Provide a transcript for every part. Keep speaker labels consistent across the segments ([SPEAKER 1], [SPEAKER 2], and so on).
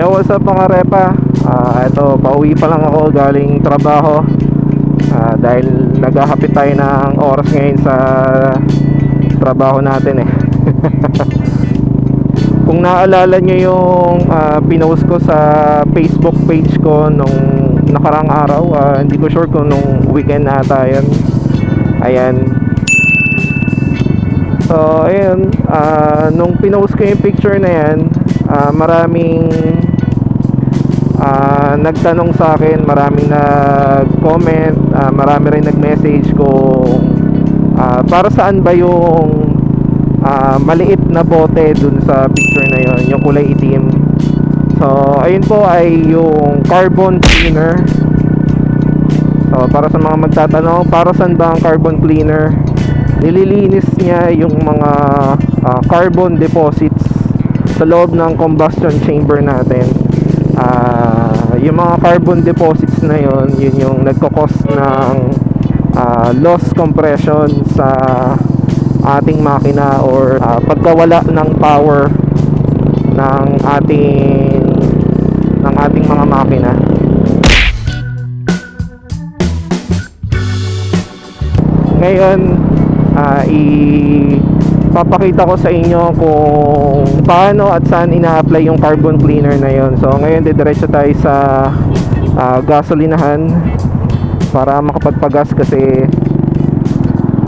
[SPEAKER 1] Yo, what's up mga repa? Ah, ito, pauwi pa lang ako galing trabaho. Ah, dahil naghahapit tayo ng oras ngayon sa trabaho natin eh. Kung naalala nyo yung ah, pinost ko sa Facebook page ko nung nakarang araw, ah, hindi ko sure kung nung weekend ata yun. Ayan, So, ayun, ah, nung pinost ko yung picture na yan, ah, maraming nagtanong sa akin, maraming nag-comment, ah, marami rin nag-message kung ah, para saan ba yung ah, maliit na bote dun sa picture na yon yung kulay itim. So, ayun po ay yung carbon cleaner. So, para sa mga magtatanong, para saan ba ang carbon cleaner? nililinis niya yung mga ah, carbon deposits sa loob ng combustion chamber natin Ah, yung mga carbon deposits na yon yun yung nagkakos ng ah, loss compression sa ating makina or ah, pagkawala ng power ng ating ng ating mga makina. Ngayon ah i papakita ko sa inyo kung paano at saan ina-apply yung carbon cleaner na yon. So ngayon didiretso tayo sa ah, gasolinahan para makapagpagas kasi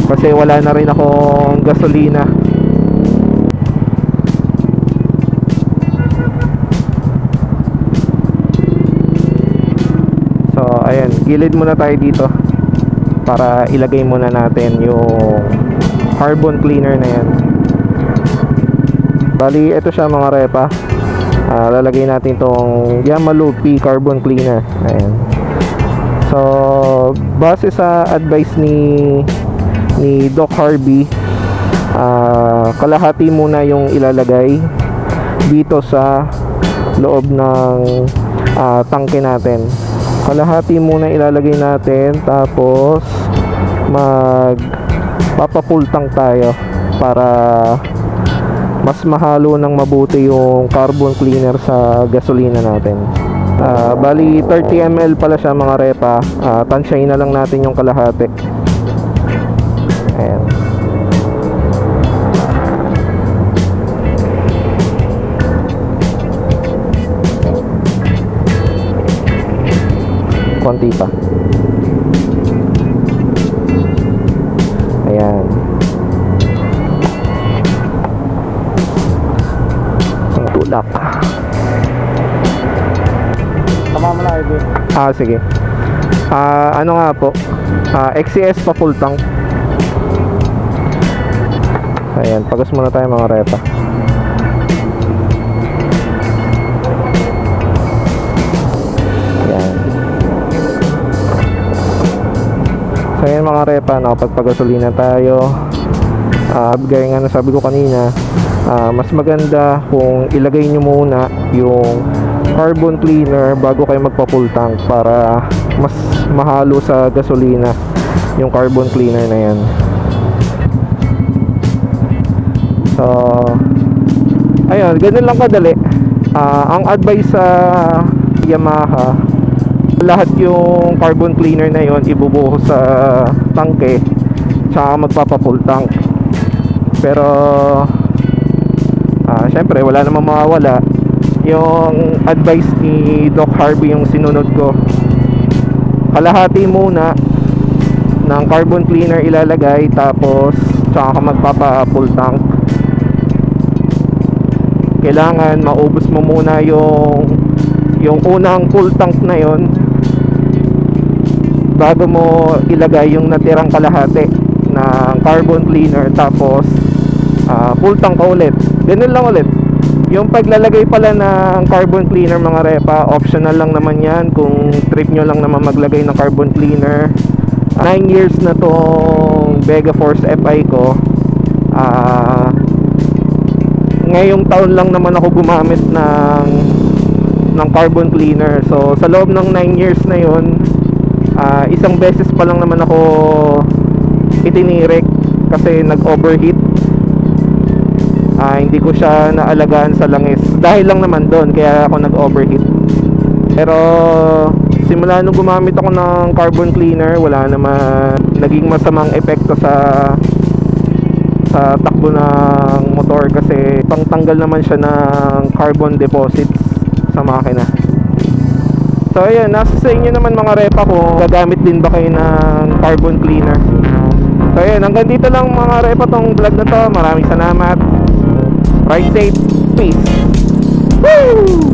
[SPEAKER 1] kasi wala na rin akong gasolina. So ayan, gilid muna tayo dito para ilagay muna natin yung carbon cleaner na yan. Bali ito siya mga repa. Ah, lalagay natin tong Yamalupi carbon cleaner. Ayan. So base sa advice ni ni Doc Harvey ah, kalahati muna yung ilalagay dito sa loob ng ah, tangke natin. Kalahati muna ilalagay natin tapos mag papapultang tayo para mas mahalo ng mabuti yung carbon cleaner sa gasolina natin. Ah, bali 30 ml pala siya mga repa. Uh, tansyahin na lang natin yung kalahati. Ayan. Konti pa tulak
[SPEAKER 2] Tama mo na, Ivy.
[SPEAKER 1] ah sige. Ah ano nga po? Ah XCS pa full tank. Ayan pagas muna tayo mga repa ayan. So yun mga repa, nakapagpagasolina tayo. Ah, Gaya nga na sabi ko kanina ah, Mas maganda kung ilagay nyo muna yung carbon cleaner bago kayo magpa full tank Para mas mahalo sa gasolina yung carbon cleaner na yan. So Ayun, ganun lang kadali. Ah, Ang advice sa Yamaha lahat yung carbon cleaner na yon ibubuhos sa tangke tsaka magpapa full tank. Pero ah syempre wala namang mawawala. Yung advice ni Doc Harvey yung sinunod ko kalahati muna ng carbon cleaner ilalagay tapos tsaka ka magpapa full tank. Kailangan maubos mo muna yung yung unang full tank na yon bago mo ilagay yung natirang kalahati ng carbon cleaner tapos ah, full tank ka ulit. Ganun lang ulit. Yung paglalagay pala ng carbon cleaner mga repa optional lang naman yan. Kung trip nyo lang naman maglagay ng carbon cleaner. 9 years na tong Vega Force FI ko. Ah ngayong taon lang naman ako gumamit ng ng carbon cleaner. So sa loob ng 9 years na yon ah, isang beses pa lang naman ako itinirik kasi nag overheat Ah, hindi ko siya naalagaan sa langis. Dahil lang naman doon, kaya ako nag-overheat. Pero simula nung gumamit ako ng carbon cleaner, wala naman naging masamang epekto sa sa takbo ng motor kasi pangtanggal naman siya ng carbon deposits sa makina. So ayun, nasa sa inyo naman mga repa kung gagamit din ba kayo ng carbon cleaner. So ayun, hanggang dito lang mga repa tong vlog na to. Maraming salamat. Ride safe. Peace. Woo!